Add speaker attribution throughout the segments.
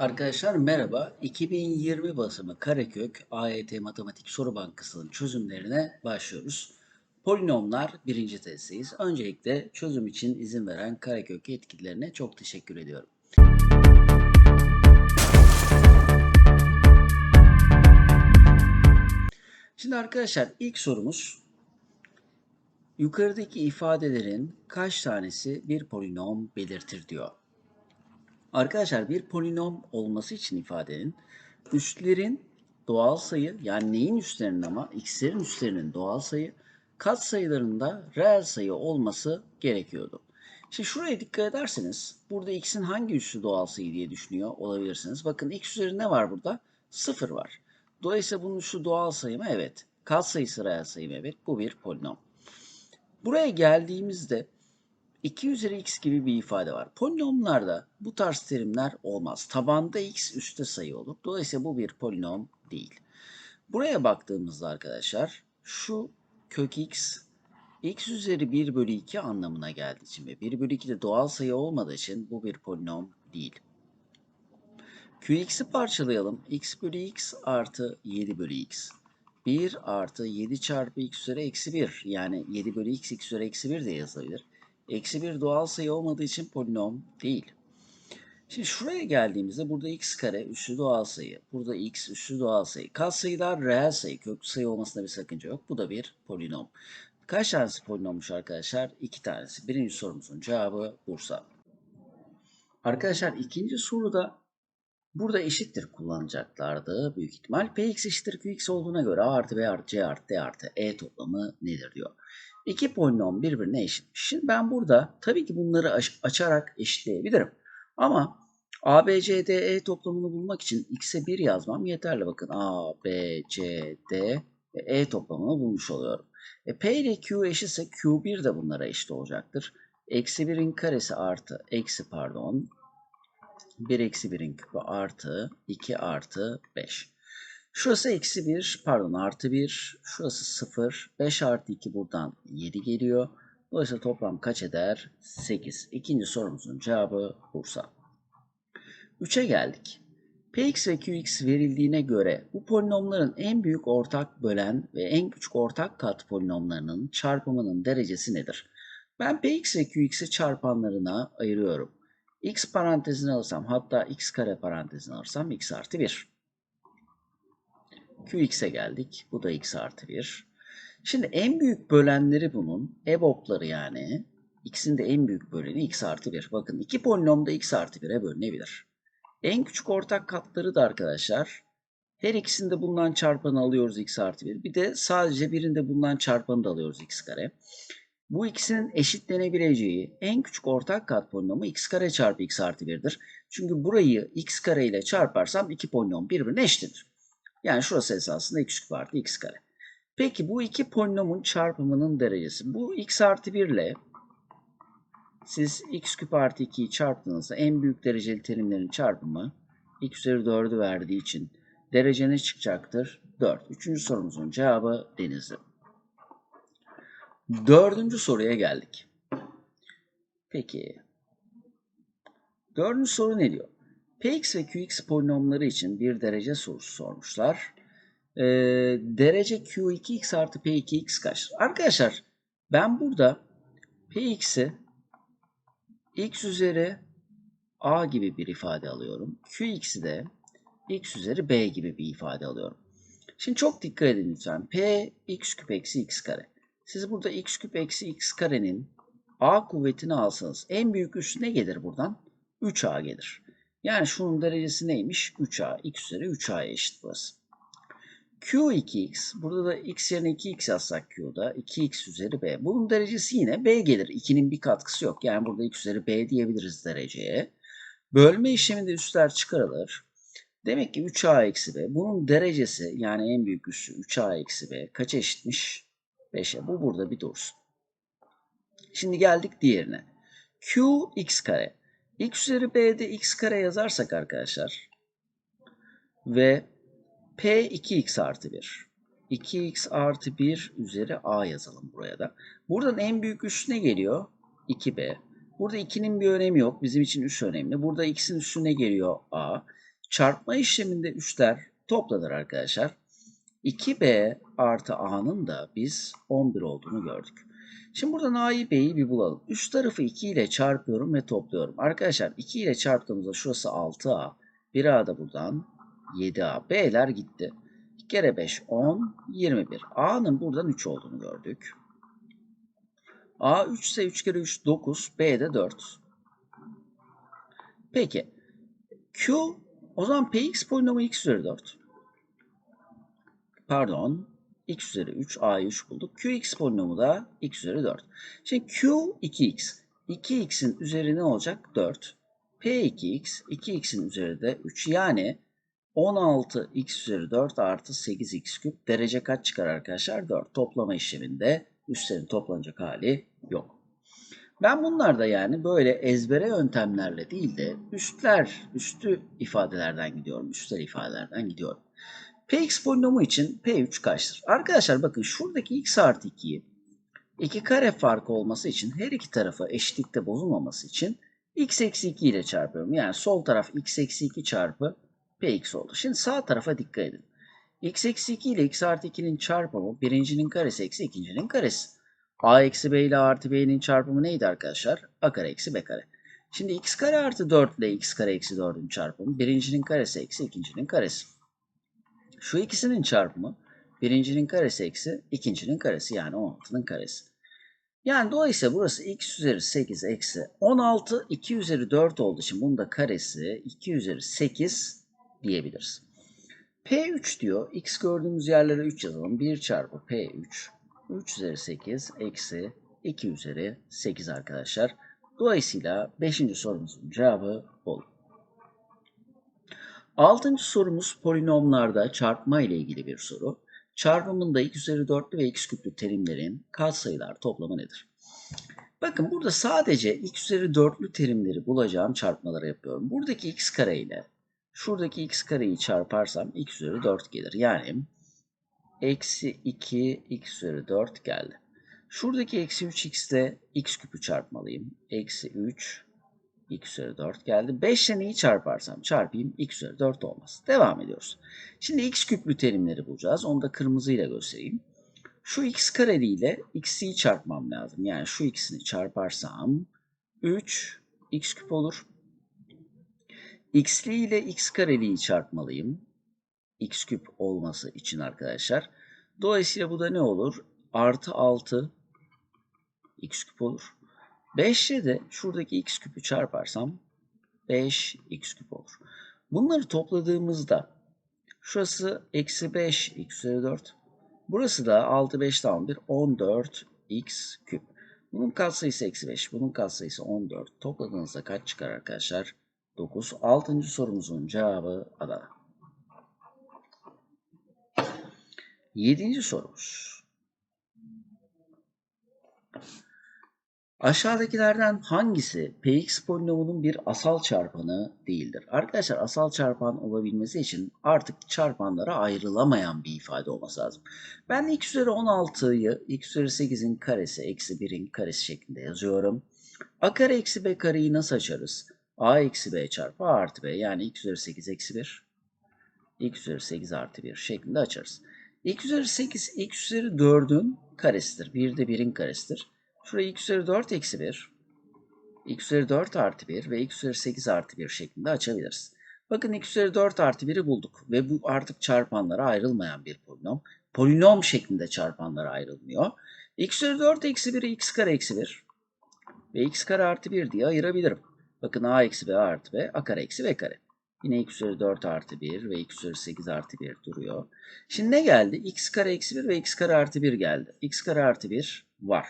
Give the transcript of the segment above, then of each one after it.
Speaker 1: Arkadaşlar merhaba. 2020 basımı Karekök AYT Matematik Soru Bankası'nın çözümlerine başlıyoruz. Polinomlar birinci testteyiz. Öncelikle çözüm için izin veren Karekök yetkililerine çok teşekkür ediyorum. Şimdi arkadaşlar ilk sorumuz yukarıdaki ifadelerin kaç tanesi bir polinom belirtir diyor. Arkadaşlar bir polinom olması için ifadenin üstlerin doğal sayı yani neyin üstlerinin ama x'lerin üstlerinin doğal sayı katsayılarında reel sayı olması gerekiyordu. Şimdi şuraya dikkat ederseniz burada x'in hangi üssü doğal sayı diye düşünüyor olabilirsiniz. Bakın x üzerinde var burada? 0 var. Dolayısıyla bunun üssü doğal sayı mı? Evet. Katsayısı reel sayı mı? Evet. Bu bir polinom. Buraya geldiğimizde 2 üzeri x gibi bir ifade var. Polinomlarda bu tarz terimler olmaz. Tabanda x üstte sayı olur. Dolayısıyla bu bir polinom değil. Buraya baktığımızda arkadaşlar şu kök x x üzeri 1 bölü 2 anlamına geldiği için ve 1 bölü 2 de doğal sayı olmadığı için bu bir polinom değil. Qx'i parçalayalım. x bölü x artı 7 bölü x. 1 artı 7 çarpı x üzeri eksi 1. Yani 7 bölü x x üzeri eksi 1 de yazılabilir. Eksi 1 doğal sayı olmadığı için polinom değil. Şimdi şuraya geldiğimizde burada x kare üssü doğal sayı. Burada x üssü doğal sayı. Katsayılar reel sayı. Köklü sayı olmasında bir sakınca yok. Bu da bir polinom. Kaç tanesi polinommuş arkadaşlar? İki tanesi. Birinci sorumuzun cevabı Bursa. Arkadaşlar ikinci soruda burada eşittir kullanacaklardı büyük ihtimal. Px eşittir qx olduğuna göre a artı b artı c artı d artı e toplamı nedir diyor. İki polinom birbirine eşit. Şimdi ben burada tabii ki bunları aç açarak eşitleyebilirim. Ama A, B, C, D, E toplamını bulmak için x'e 1 yazmam yeterli. Bakın A, B, C, D ve E toplamını bulmuş oluyorum. E, P ile Q eşitse Q1 de bunlara eşit olacaktır. Eksi 1'in karesi artı, eksi pardon, 1 eksi 1'in küpü artı 2 artı 5. Şurası eksi 1, pardon artı 1, şurası 0, 5 artı 2 buradan 7 geliyor. Dolayısıyla toplam kaç eder? 8. İkinci sorumuzun cevabı Bursa. 3'e geldik. Px ve Qx verildiğine göre bu polinomların en büyük ortak bölen ve en küçük ortak kat polinomlarının çarpımının derecesi nedir? Ben Px ve Qx'i çarpanlarına ayırıyorum. x parantezini alırsam hatta x kare parantezini alırsam x artı 1. Qx'e geldik. Bu da x artı 1. Şimdi en büyük bölenleri bunun EBOB'ları yani x'in de en büyük böleni x artı 1. Bakın iki polinom da x artı 1'e bölünebilir. En küçük ortak katları da arkadaşlar her ikisinde bundan çarpanı alıyoruz x artı 1. Bir de sadece birinde bundan çarpanı da alıyoruz x kare. Bu ikisinin eşitlenebileceği en küçük ortak kat polinomu x kare çarpı x artı 1'dir. Çünkü burayı x kare ile çarparsam iki polinom birbirine eşittir. Yani şurası esasında x küp artı x kare. Peki bu iki polinomun çarpımının derecesi. Bu x artı 1 ile siz x küp artı 2'yi çarptığınızda en büyük dereceli terimlerin çarpımı x üzeri 4'ü verdiği için derece ne çıkacaktır? 4. Üçüncü sorumuzun cevabı Denizli. Dördüncü soruya geldik. Peki. Dördüncü soru ne diyor? Px ve Qx polinomları için bir derece sorusu sormuşlar. Ee, derece Q2x artı P2x kaçtır? Arkadaşlar ben burada Px'i x üzeri a gibi bir ifade alıyorum. Qx'i de x üzeri b gibi bir ifade alıyorum. Şimdi çok dikkat edin lütfen. P x küp eksi x kare. Siz burada x küp eksi x karenin a kuvvetini alsanız en büyük üssü ne gelir buradan? 3a gelir. Yani şunun derecesi neymiş? 3a. x üzeri 3a'ya eşit burası. Q2x. Burada da x yerine 2x yazsak Q'da. 2x üzeri b. Bunun derecesi yine b gelir. 2'nin bir katkısı yok. Yani burada x üzeri b diyebiliriz dereceye. Bölme işleminde üstler çıkarılır. Demek ki 3a eksi b. Bunun derecesi yani en büyük üssü 3a eksi b. Kaça eşitmiş? 5'e. Bu burada bir dursun. Şimdi geldik diğerine. Q x kare. X üzeri b'de x kare yazarsak arkadaşlar ve p 2x artı 1. 2x artı 1 üzeri a yazalım buraya da. Buradan en büyük üs ne geliyor? 2b. Burada 2'nin bir önemi yok. Bizim için 3 önemli. Burada x'in üstüne geliyor a. Çarpma işleminde 3'ler toplanır arkadaşlar. 2b artı a'nın da biz 11 olduğunu gördük. Şimdi buradan a'yı b'yi bir bulalım. Üst tarafı 2 ile çarpıyorum ve topluyorum. Arkadaşlar 2 ile çarptığımızda şurası 6a. 1a da buradan 7a. b'ler gitti. 2 kere 5 10 21. a'nın buradan 3 olduğunu gördük. A 3 ise 3 kere 3 9. B de 4. Peki. Q o zaman Px polinomu x üzeri 4. Pardon. X üzeri 3. A'yı 3 bulduk. Qx polinomu da x üzeri 4. Şimdi Q 2x. 2x'in üzeri ne olacak? 4. P2x. 2x'in üzeri de 3. Yani 16x üzeri 4 artı 8x küp derece kaç çıkar arkadaşlar? 4. Toplama işleminde üstlerin toplanacak hali yok. Ben bunlarda yani böyle ezbere yöntemlerle değil de üstler, üstü ifadelerden gidiyorum. Üstel ifadelerden gidiyorum. Px polinomu için P3 kaçtır? Arkadaşlar bakın şuradaki x artı 2'yi 2 kare farkı olması için her iki tarafa eşitlikte bozulmaması için x eksi 2 ile çarpıyorum. Yani sol taraf x eksi 2 çarpı px oldu. Şimdi sağ tarafa dikkat edin. x eksi 2 ile x artı 2'nin çarpımı birincinin karesi eksi ikincinin karesi. a eksi b ile artı b'nin çarpımı neydi arkadaşlar? a kare eksi b kare. Şimdi x kare artı 4 ile x kare eksi 4'ün çarpımı birincinin karesi eksi ikincinin karesi. Şu ikisinin çarpımı birincinin karesi eksi ikincinin karesi yani 16'nın karesi. Yani dolayısıyla burası x üzeri 8 eksi 16 2 üzeri 4 olduğu için bunun da karesi 2 üzeri 8 diyebiliriz. P3 diyor. X gördüğümüz yerlere 3 yazalım. 1 çarpı P3. 3 üzeri 8 eksi 2 üzeri 8 arkadaşlar. Dolayısıyla 5. sorumuzun cevabı olur. 6. sorumuz polinomlarda çarpma ile ilgili bir soru. Çarpımında x üzeri 4'lü ve x küplü terimlerin katsayılar toplamı nedir? Bakın burada sadece x üzeri 4'lü terimleri bulacağım çarpmaları yapıyorum. Buradaki x kare ile şuradaki x kareyi çarparsam x üzeri 4 gelir. Yani eksi 2 x üzeri 4 geldi. Şuradaki eksi 3x ile x küpü çarpmalıyım. Eksi 3 x üzeri 4 geldi. 5 ile neyi çarparsam çarpayım x üzeri 4 olmaz. Devam ediyoruz. Şimdi x küplü terimleri bulacağız. Onu da kırmızıyla göstereyim. Şu x kareli ile x'i çarpmam lazım. Yani şu x'ini çarparsam 3 x küp olur. x'li ile x kareliği çarpmalıyım. x küp olması için arkadaşlar. Dolayısıyla bu da ne olur? Artı 6 x küp olur. 5 ile de şuradaki x küpü çarparsam 5 x küp olur. Bunları topladığımızda şurası eksi 5 x üzeri 4. Burası da 6 5 daha 11 14 x küp. Bunun katsayısı eksi 5. Bunun katsayısı 14. Topladığınızda kaç çıkar arkadaşlar? 9. 6. sorumuzun cevabı Adana. 7. sorumuz. Aşağıdakilerden hangisi Px polinomunun bir asal çarpanı değildir? Arkadaşlar asal çarpan olabilmesi için artık çarpanlara ayrılamayan bir ifade olması lazım. Ben x üzeri 16'yı x üzeri 8'in karesi eksi 1'in karesi şeklinde yazıyorum. a kare eksi b kareyi nasıl açarız? a eksi b çarpı a artı b yani x üzeri 8 eksi 1 x üzeri 8 artı 1 şeklinde açarız. x üzeri 8 x üzeri 4'ün karesidir. 1 de 1'in karesidir. Şurayı x üzeri 4 eksi 1, x üzeri 4 artı 1 ve x üzeri 8 artı 1 şeklinde açabiliriz. Bakın x üzeri 4 artı 1'i bulduk ve bu artık çarpanlara ayrılmayan bir polinom. Polinom şeklinde çarpanlara ayrılmıyor. x üzeri 4 eksi 1'i x kare eksi 1 ve x kare artı 1 diye ayırabilirim. Bakın a eksi b artı b, a kare eksi b kare. Yine x üzeri 4 artı 1 ve x üzeri 8 artı 1 duruyor. Şimdi ne geldi? x kare eksi 1 ve x kare artı 1 geldi. x kare artı 1 var.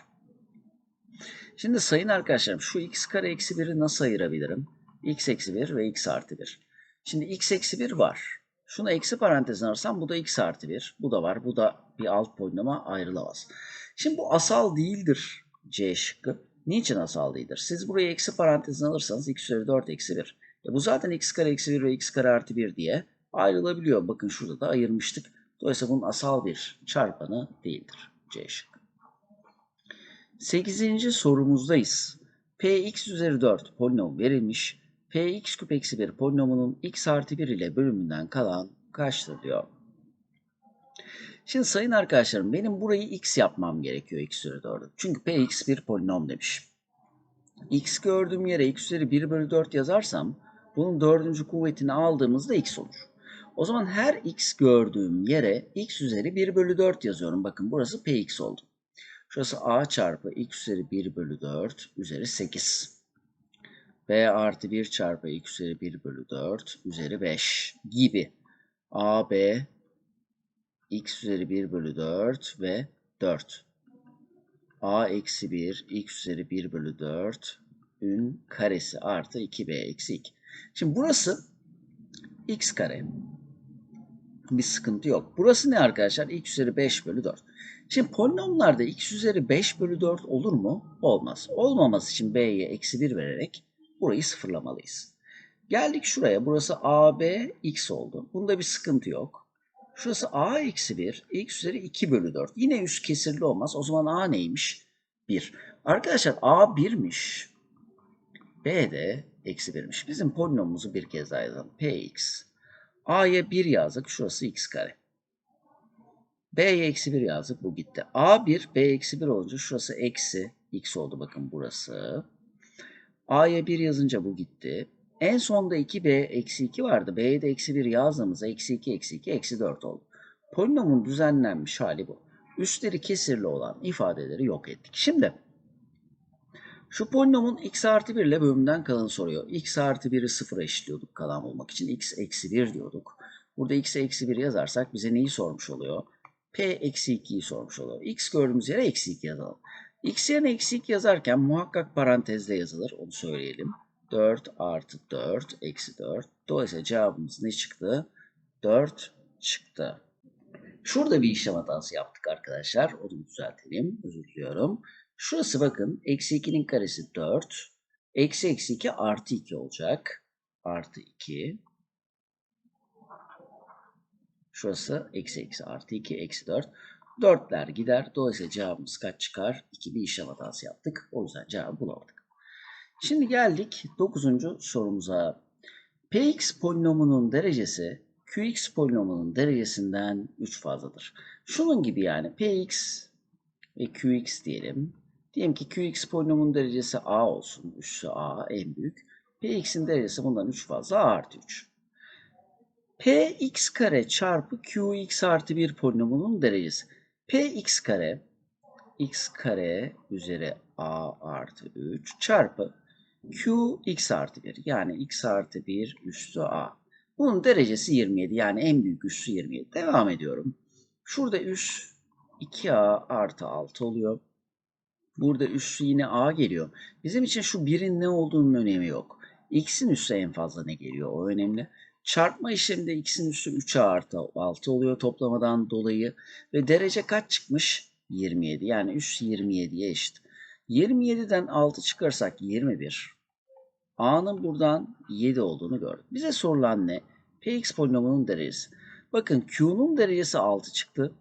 Speaker 1: Şimdi sayın arkadaşlarım şu x kare eksi 1'i nasıl ayırabilirim? x eksi 1 ve x artı 1. Şimdi x eksi 1 var. Şunu eksi parantezine alırsam bu da x artı 1. Bu da var. Bu da bir alt polinoma ayrılamaz. Şimdi bu asal değildir C şıkkı. Niçin asal değildir? Siz burayı eksi parantezine alırsanız x üzeri 4 eksi 1. E bu zaten x kare eksi 1 ve x kare artı 1 diye ayrılabiliyor. Bakın şurada da ayırmıştık. Dolayısıyla bunun asal bir çarpanı değildir C şıkkı. 8. sorumuzdayız. px üzeri 4 polinom verilmiş. px küp eksi 1 polinomunun x artı 1 ile bölümünden kalan kaçtır diyor. Şimdi sayın arkadaşlarım benim burayı x yapmam gerekiyor x üzeri 4'ü. Çünkü px bir polinom demiş. x gördüğüm yere x üzeri 1 bölü 4 yazarsam bunun dördüncü kuvvetini aldığımızda x olur. O zaman her x gördüğüm yere x üzeri 1 bölü 4 yazıyorum. Bakın burası px oldu. Şurası a çarpı x üzeri 1 bölü 4 üzeri 8. b artı 1 çarpı x üzeri 1 bölü 4 üzeri 5 gibi. a, b, x üzeri 1 bölü 4 ve 4. a eksi 1 x üzeri 1 bölü 4 ün karesi artı 2b eksi 2. Şimdi burası x kare. Bir sıkıntı yok. Burası ne arkadaşlar? x üzeri 5 bölü 4. Şimdi polinomlarda x üzeri 5 bölü 4 olur mu? Olmaz. Olmaması için b'ye eksi 1 vererek burayı sıfırlamalıyız. Geldik şuraya. Burası ab x oldu. Bunda bir sıkıntı yok. Şurası a eksi 1, x üzeri 2 bölü 4. Yine üst kesirli olmaz. O zaman a neymiş? 1. Arkadaşlar a 1'miş. b de eksi 1'miş. Bizim polinomumuzu bir kez daha yazalım. px. a'ya 1 yazdık. Şurası x kare. B'ye eksi 1 yazdık. Bu gitti. a1, b eksi 1 olunca şurası eksi x oldu. Bakın burası. a'ya 1 yazınca bu gitti. En sonda 2b eksi 2 vardı. b'ye de eksi 1 yazdığımızda eksi 2 eksi 2 eksi 4 oldu. Polinomun düzenlenmiş hali bu. Üstleri kesirli olan ifadeleri yok ettik. Şimdi şu polinomun x artı 1 ile bölümden kalanı soruyor. x artı 1'i sıfıra eşitliyorduk kalan bulmak için. x eksi 1 diyorduk. Burada x'e eksi 1 yazarsak bize neyi sormuş oluyor? P eksi 2'yi sormuş oluyor. x gördüğümüz yere eksi 2 yazalım. x yerine eksi 2 yazarken muhakkak parantezle yazılır. Onu söyleyelim. 4 artı 4 eksi 4. Dolayısıyla cevabımız ne çıktı? 4 çıktı. Şurada bir işlem hatası yaptık arkadaşlar. Onu düzeltelim. Özür diliyorum. Şurası bakın. Eksi 2'nin karesi 4. Eksi eksi 2 artı 2 olacak. Artı 2. Şurası eksi eksi artı 2 eksi 4. 4'ler gider. Dolayısıyla cevabımız kaç çıkar? 2 bir işlem hatası yaptık. O yüzden cevabı bulamadık. Şimdi geldik 9. sorumuza. Px polinomunun derecesi Qx polinomunun derecesinden 3 fazladır. Şunun gibi yani Px ve Qx diyelim. Diyelim ki Qx polinomunun derecesi a olsun. Üssü a en büyük. Px'in derecesi bundan 3 fazla a artı 3. Px kare çarpı Qx artı 1 polinomunun derecesi. Px kare x kare üzeri a artı 3 çarpı q x artı 1 yani x artı 1 üstü a. Bunun derecesi 27 yani en büyük üssü 27. Devam ediyorum. Şurada üs 2a artı 6 oluyor. Burada üssü yine a geliyor. Bizim için şu 1'in ne olduğunun önemi yok. x'in üssü en fazla ne geliyor o önemli. Çarpma işleminde x'in üssü 3a artı 6 oluyor toplamadan dolayı. Ve derece kaç çıkmış? 27 yani üs 27'ye eşit. 27'den 6 çıkarsak 21. A'nın buradan 7 olduğunu gördük. Bize sorulan ne? Px polinomunun derecesi. Bakın Q'nun derecesi 6 çıktı.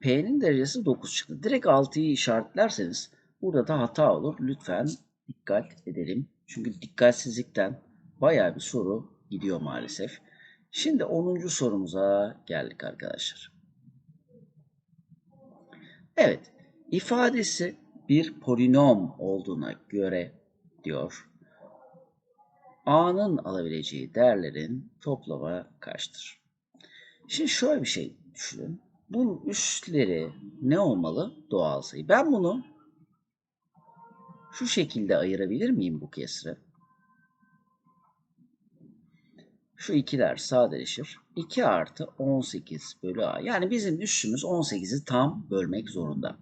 Speaker 1: P'nin derecesi 9 çıktı. Direkt 6'yı işaretlerseniz burada da hata olur. Lütfen dikkat edelim. Çünkü dikkatsizlikten bayağı bir soru gidiyor maalesef. Şimdi 10. sorumuza geldik arkadaşlar. Evet, ifadesi bir polinom olduğuna göre diyor. A'nın alabileceği değerlerin toplamı kaçtır? Şimdi şöyle bir şey düşünün. Bunun üstleri ne olmalı? Doğal sayı. Ben bunu şu şekilde ayırabilir miyim bu kesri? Şu ikiler sadeleşir. 2 artı 18 bölü a. Yani bizim üssümüz 18'i tam bölmek zorunda.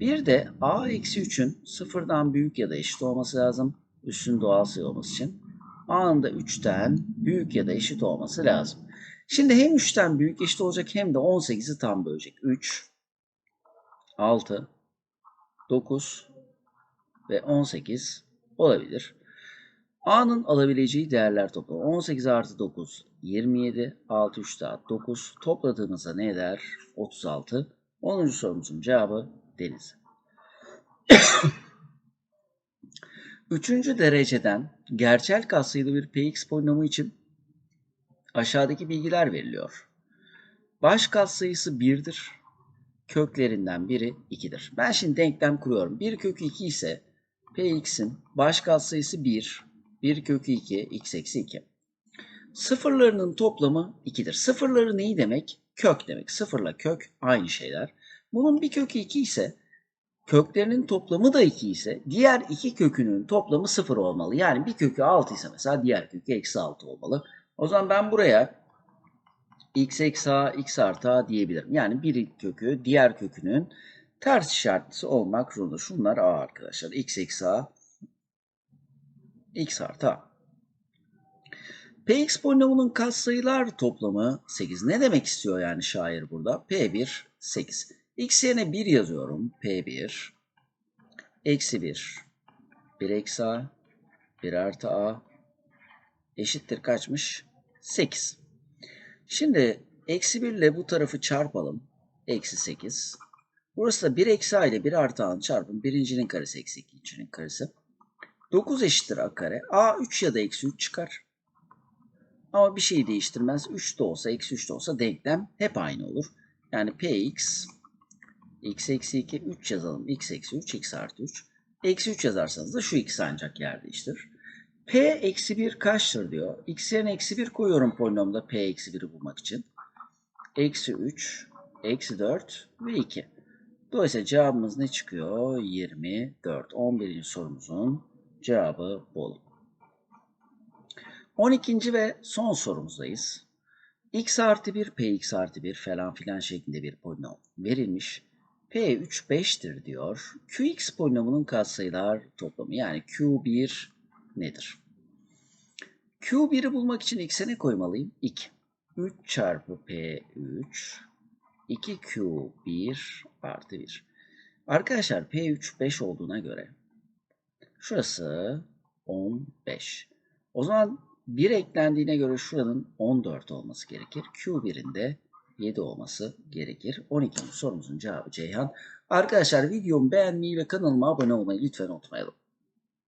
Speaker 1: Bir de a eksi 3'ün sıfırdan büyük ya da eşit olması lazım. Üssün doğal sayı olması için. a'nın da 3'ten büyük ya da eşit olması lazım. Şimdi hem 3'ten büyük eşit olacak hem de 18'i tam bölecek. 3, 6, 9 ve 18 olabilir. A'nın alabileceği değerler toplamı 18 artı 9 27 6 3 daha 9 topladığımızda ne eder? 36. 10. sorumuzun cevabı deniz. Üçüncü dereceden gerçel katsayılı bir px polinomu için aşağıdaki bilgiler veriliyor. Baş katsayısı 1'dir. Köklerinden biri 2'dir. Ben şimdi denklem kuruyorum. 1 kökü 2 ise px'in baş katsayısı 1, 1 kökü 2, x eksi 2. Sıfırlarının toplamı 2'dir. Sıfırları neyi demek? Kök demek. Sıfırla kök aynı şeyler. Bunun bir kökü 2 ise köklerinin toplamı da 2 ise diğer iki kökünün toplamı 0 olmalı. Yani bir kökü 6 ise mesela diğer kökü eksi 6 olmalı. O zaman ben buraya x eksi a, x artı a diyebilirim. Yani bir kökü diğer kökünün ters işaretlisi olmak zorunda. Şunlar a arkadaşlar. x eksi a, x artı a. Px polinomunun katsayılar toplamı 8. Ne demek istiyor yani şair burada? P1 8. X yerine 1 yazıyorum. P1 eksi 1 1 eksi a 1 artı a eşittir kaçmış? 8. Şimdi eksi 1 ile bu tarafı çarpalım. Eksi 8. Burası da 1 eksi a ile 1 artı a'nın çarpımı. Birincinin karesi eksi ikincinin karesi. 9 eşittir a kare. a 3 ya da eksi 3 çıkar. Ama bir şey değiştirmez. 3 de olsa eksi 3 de olsa denklem hep aynı olur. Yani px x eksi 2 3 yazalım. x eksi 3 x artı 3. Eksi 3 yazarsanız da şu x ancak yer değiştirir. p eksi 1 kaçtır diyor. x yerine eksi 1 koyuyorum polinomda p eksi 1'i bulmak için. Eksi 3, eksi 4 ve 2. Dolayısıyla cevabımız ne çıkıyor? 24. 11. sorumuzun cevabı bol. 12. ve son sorumuzdayız. x artı 1, px artı 1 falan filan şeklinde bir polinom verilmiş. P3 5'tir diyor. Qx polinomunun katsayılar toplamı yani Q1 nedir? Q1'i bulmak için x'e ne koymalıyım? 2. 3 çarpı P3 2Q1 artı 1. Arkadaşlar P3 5 olduğuna göre şurası 15. O zaman 1 eklendiğine göre şuranın 14 olması gerekir. Q1'in de 7 olması gerekir. 12. sorumuzun cevabı Ceyhan. Arkadaşlar videomu beğenmeyi ve kanalıma abone olmayı lütfen unutmayalım.